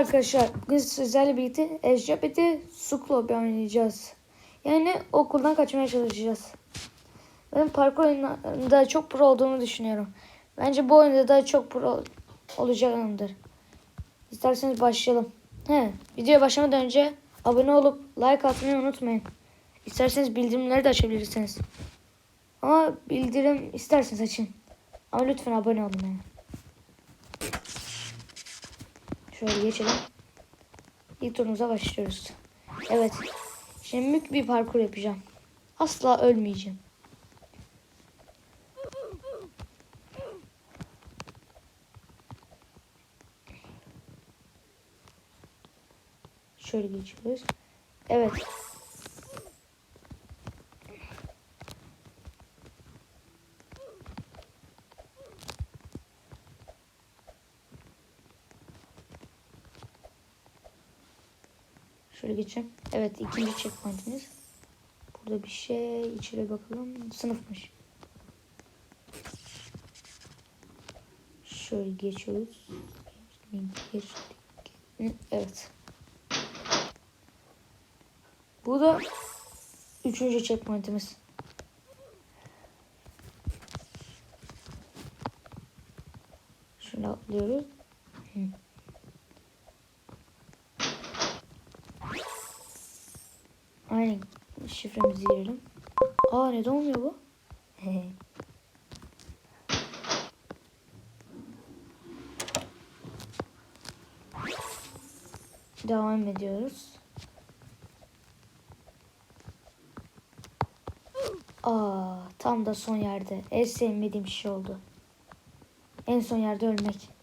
Arkadaşlar bugün sizlerle birlikte Ejapeti Suklobi oynayacağız. Yani okuldan kaçmaya çalışacağız. Ben parkur oyunlarında çok pro olduğumu düşünüyorum. Bence bu oyunda da çok pro olacağımdır. İsterseniz başlayalım. He, videoya başlamadan önce abone olup like atmayı unutmayın. İsterseniz bildirimleri de açabilirsiniz. Ama bildirim isterseniz açın. Ama lütfen abone olun yani. Şöyle geçelim. İlk turumuza başlıyoruz. Evet. Şimdi mük bir parkur yapacağım. Asla ölmeyeceğim. Şöyle geçiyoruz. Evet. Şöyle geçeyim. Evet ikinci checkpointimiz. Burada bir şey içeri bakalım. Sınıfmış. Şöyle geçiyoruz. Evet. Bu da üçüncü checkpointimiz. Şöyle atlıyoruz. Hı. Aynen şifremizi girelim. Aa neden olmuyor bu? Devam ediyoruz. Aa tam da son yerde. En sevmediğim şey oldu. En son yerde ölmek.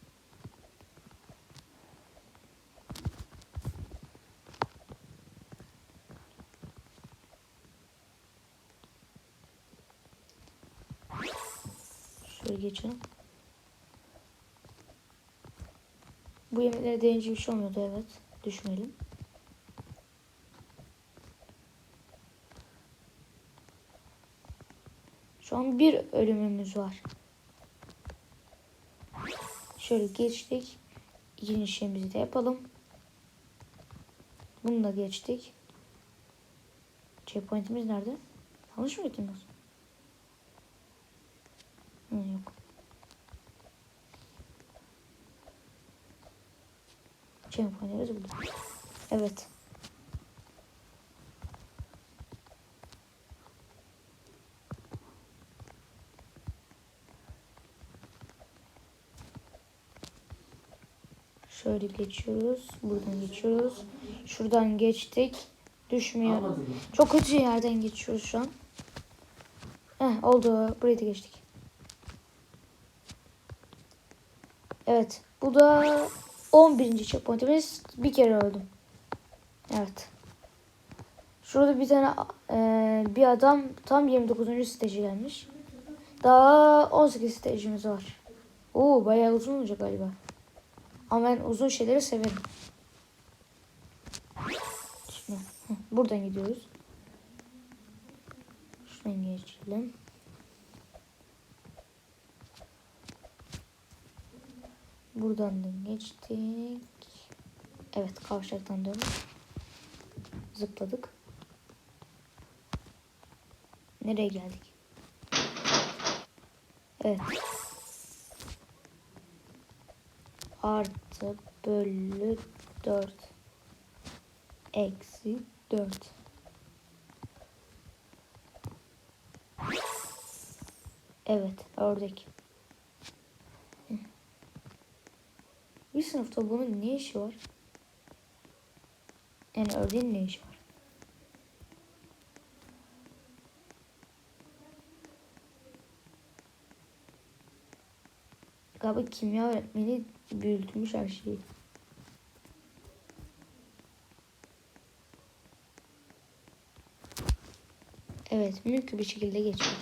Şöyle geçelim. Bu yemeklere değince bir şey olmuyordu evet. Düşmeyelim. Şu an bir ölümümüz var. Şöyle geçtik. İkinci şeyimizi de yapalım. Bunu da geçtik. Checkpoint'imiz nerede? Yanlış mı gittiniz? Yok. Checkpoint'imiz burada. Evet. Şöyle geçiyoruz. Buradan geçiyoruz. Şuradan geçtik. Düşmüyor. Çok kötü yerden geçiyoruz şu an. Heh, oldu. Burayı da geçtik. Evet. Bu da 11. checkpointimiz. Bir kere öldüm. Evet. Şurada bir tane e, bir adam tam 29. stajı gelmiş. Daha 18 stajımız var. Oo bayağı uzun olacak galiba. Ama ben uzun şeyleri severim. Şimdi buradan gidiyoruz. Şuradan geçelim. Buradan da geçtik. Evet kavşaktan döndük. Zıpladık. Nereye geldik? Evet. Artı bölü 4 eksi 4 Evet ördek. Bir sınıfta bunun ne işi var? Yani ördeğin ne işi var? Galiba kimya öğretmeni büyütmüş her şeyi. Evet, mümkün bir şekilde geçtik.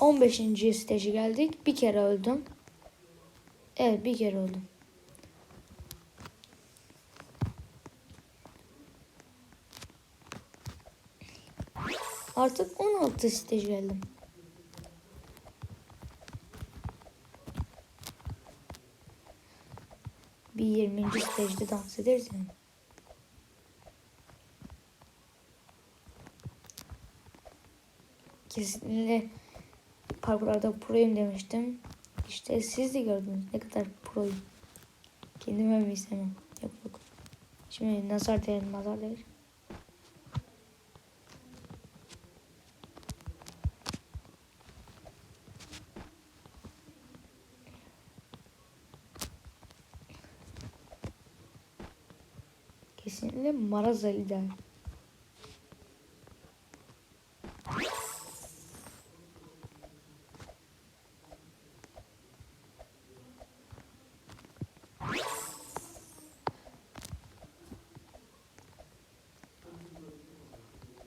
15. stajı geldik. Bir kere öldüm. Evet, bir kere öldüm. Artık 16 staj geldim. bir 20. stajda dans ederiz yani. Kesinlikle parkurlarda proyum demiştim. İşte siz de gördünüz ne kadar proyum. Kendimi övmeyi istemem. Yok yok. Şimdi nazar değer nazar değer. Kesinlikle Maraz Ali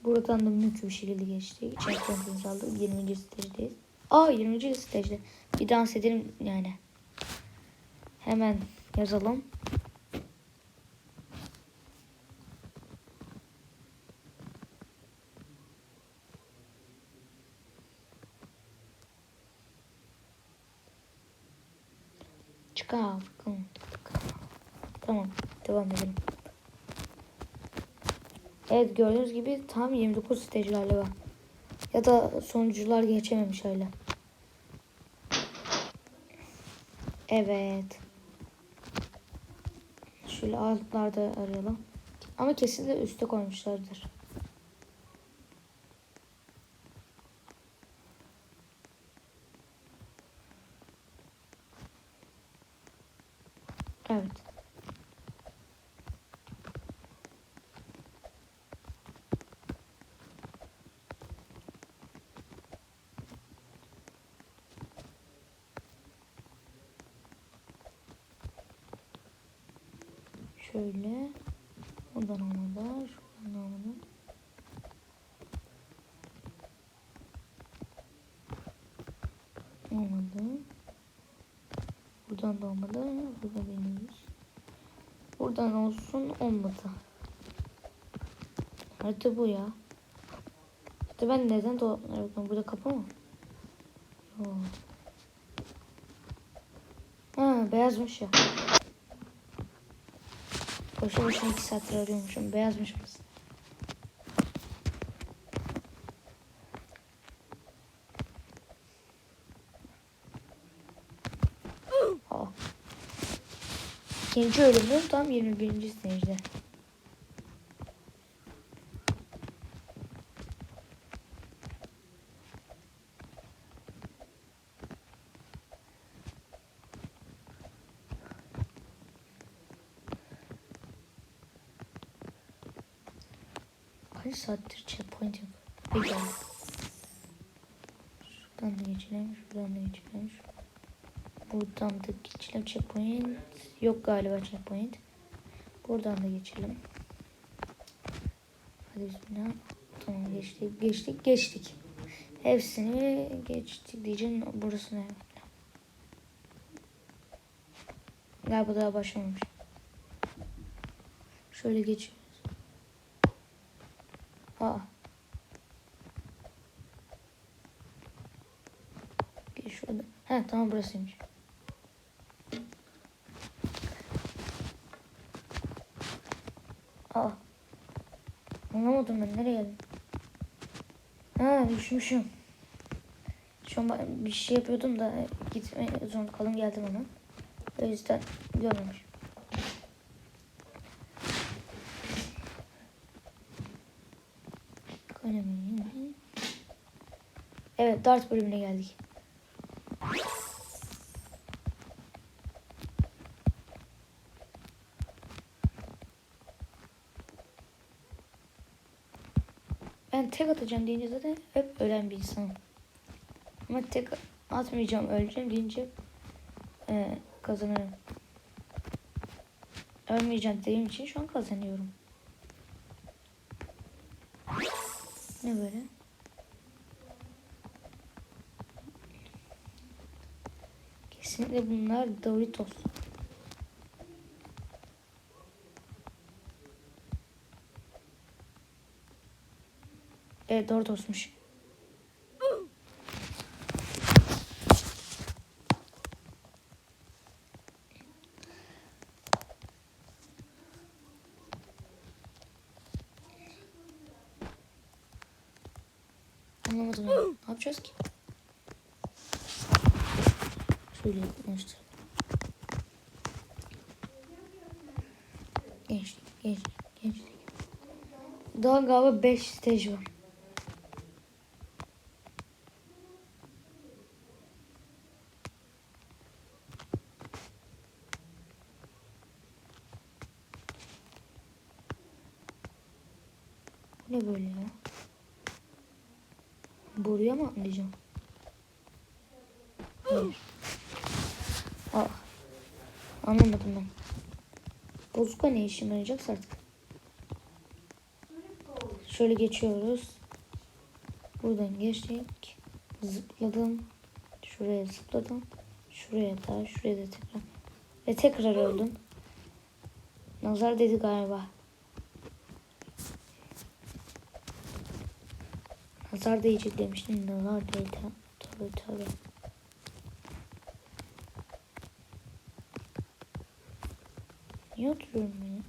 Buradan da mümkün bir şekilde geçti. Champions aldık. 20. stage'deyiz. Aa 20. stage'de. Bir dans edelim yani. Hemen yazalım. Çıkar. Tamam. Devam edelim. Evet gördüğünüz gibi tam 29 stage galiba. Ya da sonucular geçememiş öyle. Evet. Şöyle altlarda arayalım. Ama kesinlikle üste koymuşlardır. Evet. Şöyle. Buradan olmadı. Şuradan olmadı. Olmadı. Buradan da olmadı. Burada deniyoruz. Buradan olsun olmadı. Harita bu ya. İşte ben neden do evet, burada kapı mı? Yok. Ha beyazmış ya. Boşu boşuna 2 saattir arıyormuşum. Beyazmış? Aa. İkinci ölümüm tam 21. stage'de. Kaç saattir checkpoint. Bir geldi. Şuradan da geçelim, şuradan da geçelim. Buradan da geçelim checkpoint. Yok galiba checkpoint. Buradan da geçelim. Hadi bismillah. Tamam geçtik, geçtik, geçtik. Hepsini geçtik diyeceğim. Burası ne? Galiba daha başlamamış. Şöyle geçiyoruz. Aa. Geç şurada. He tamam burasıymış. Aa. Anlamadım ben nereye geldim? Ha düşmüşüm. Şu an bir şey yapıyordum da gitme zorunda kalın geldim ona. O yüzden görmemiş. Evet dart bölümüne geldik. Ben tek atacağım deyince zaten hep ölen bir insanım. Ama tek atmayacağım öleceğim deyince e, kazanırım. Ölmeyeceğim dediğim için şu an kazanıyorum. Ne böyle? Kesinlikle bunlar Doritos. Evet Doritos'muş. Anlamadım. ne yapacağız ki? Şöyle yapmıştır. Gençlik, gençlik, gençlik. Daha galiba 5 stage var. Ne böyle ya? Buraya mı atlayacağım? Hayır. Aa, anlamadım ben. Bozuka ne işime yarayacak artık? Şöyle geçiyoruz. Buradan geçtik. Zıpladım. Şuraya zıpladım. Şuraya da, şuraya da tekrar. Ve tekrar öldüm. Nazar dedi galiba. Nazar değecek demiştim. Nazar değdi. Tabii tabii. Niye oturuyorum ya?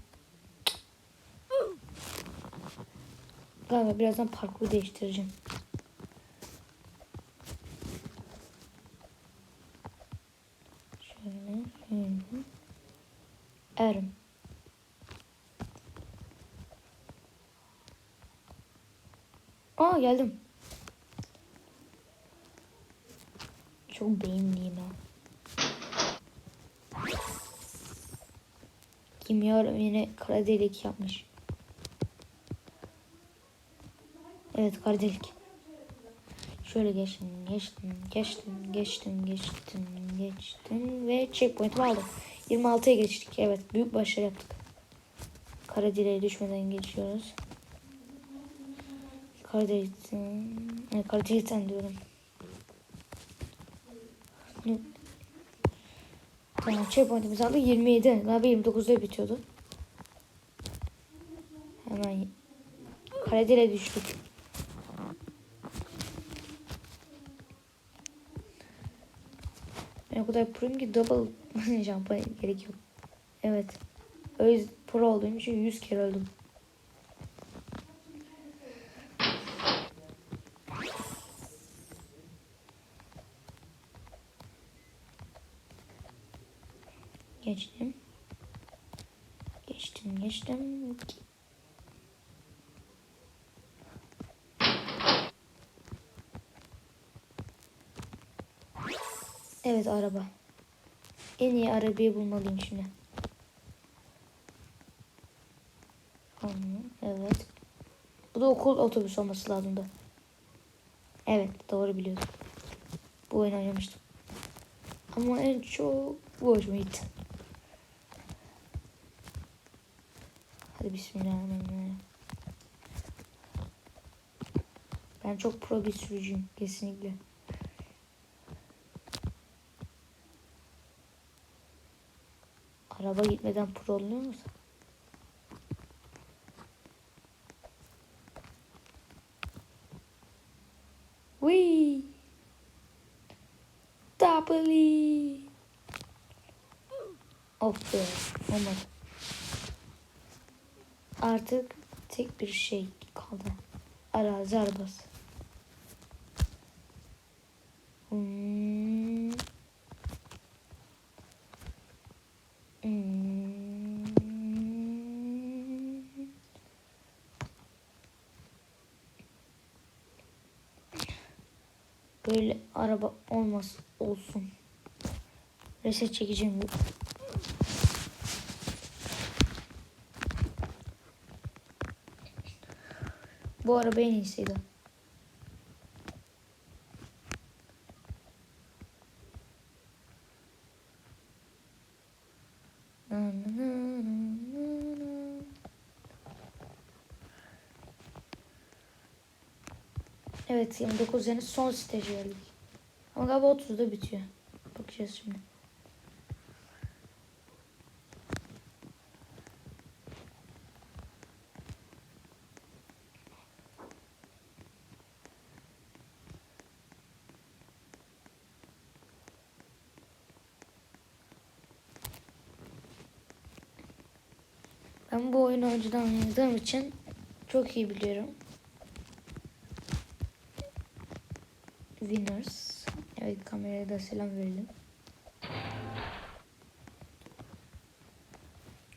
Galiba birazdan parkuru değiştireceğim. Şöyle. Hı. Erim. Aa geldim. Çok beyinliyim ha. Kimya öğretmeni kara delik yapmış. Evet kara delik. Şöyle geçtim, geçtim, geçtim, geçtim, geçtim, geçtim ve checkpoint'imi aldım. 26'ya geçtik. Evet, büyük başarı yaptık. Kara direğe düşmeden geçiyoruz. Kara delikten, ne kara delikten diyorum. Tamam checkpoint'imizi aldık 27. Galiba 29'da bitiyordu. Hemen kara direğe düştük. Ben o kadar pro'yum ki double jump'a gerek yok. Evet. Öyle pro olduğum için 100 kere öldüm. Geçtim. Geçtim, geçtim. Evet araba. En iyi arabayı bulmalıyım şimdi. Evet. Bu da okul otobüs olması lazımdı. Evet doğru biliyordum. Bu oyunu oynamıştım. Ama en çok bu hoşuma gitti. Hadi bismillahirrahmanirrahim. Ben çok pro bir sürücüyüm kesinlikle. Araba gitmeden pro oluyor mu? Wee. Double. Of be. Olmadı. Artık tek bir şey kaldı. Arazi arabası. Hmm. Hmm. Böyle araba olmaz olsun. Reset çekeceğim. Bu araba en iyisiydi. Evet 29 yani son stajı geldik. Ama galiba 30'da bitiyor. Bakacağız şimdi. Ben bu oyunu önceden oynadığım için çok iyi biliyorum. winners. Evet kameraya da selam verelim.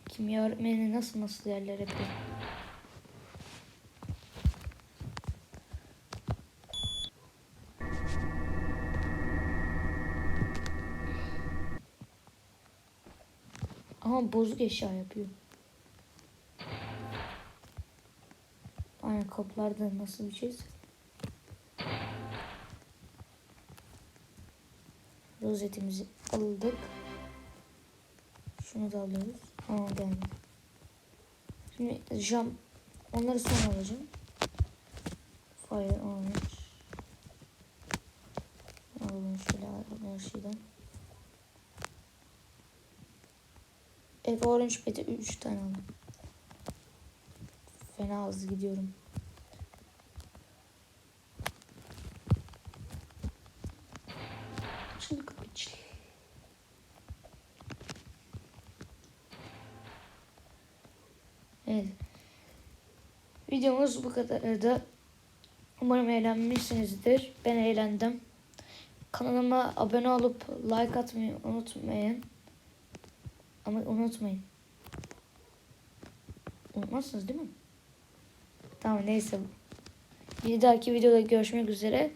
Kimya öğretmeni nasıl nasıl yerler yapıyor? Ama bozuk eşya yapıyor. Aynen kapılarda nasıl bir şeyse. Rozetimizi aldık. Şunu da alıyoruz. Aa gelmedi. Şimdi jam onları sonra alacağım. Fire orange. Alalım şöyle her şeyden. Eve orange peti 3 tane aldım. Fena hızlı gidiyorum. Şimdi kapı. Evet. Videomuz bu kadardı. Umarım eğlenmişsinizdir. Ben eğlendim. Kanalıma abone olup like atmayı unutmayın. Ama unutmayın. Unutmazsınız değil mi? Tamam neyse. Bir dahaki videoda görüşmek üzere.